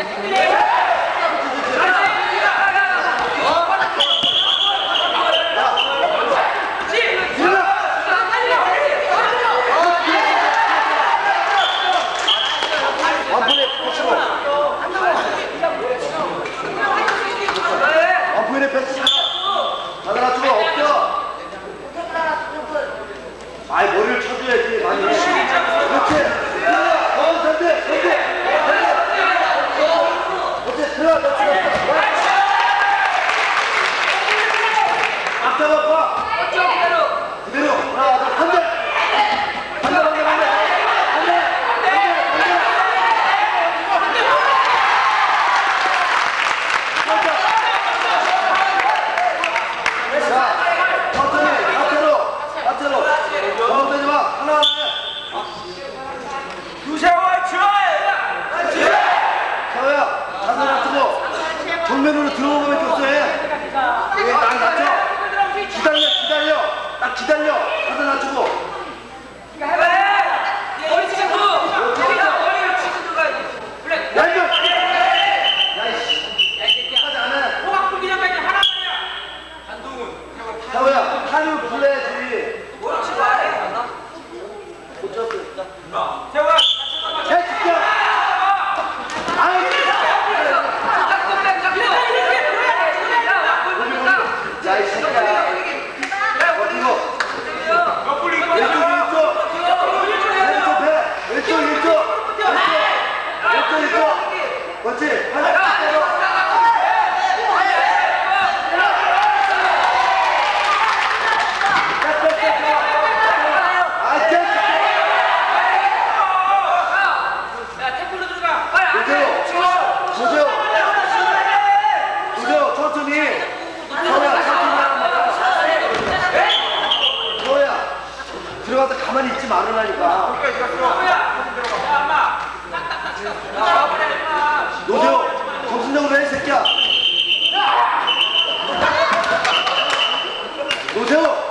Obrigado. 그렇지. 가만히 있지 말으라니까. 그러니까 이거 들어가. 야, 엄마. 딱딱딱 치다. 노세요? 정신적으로 해 새끼야. 노세요?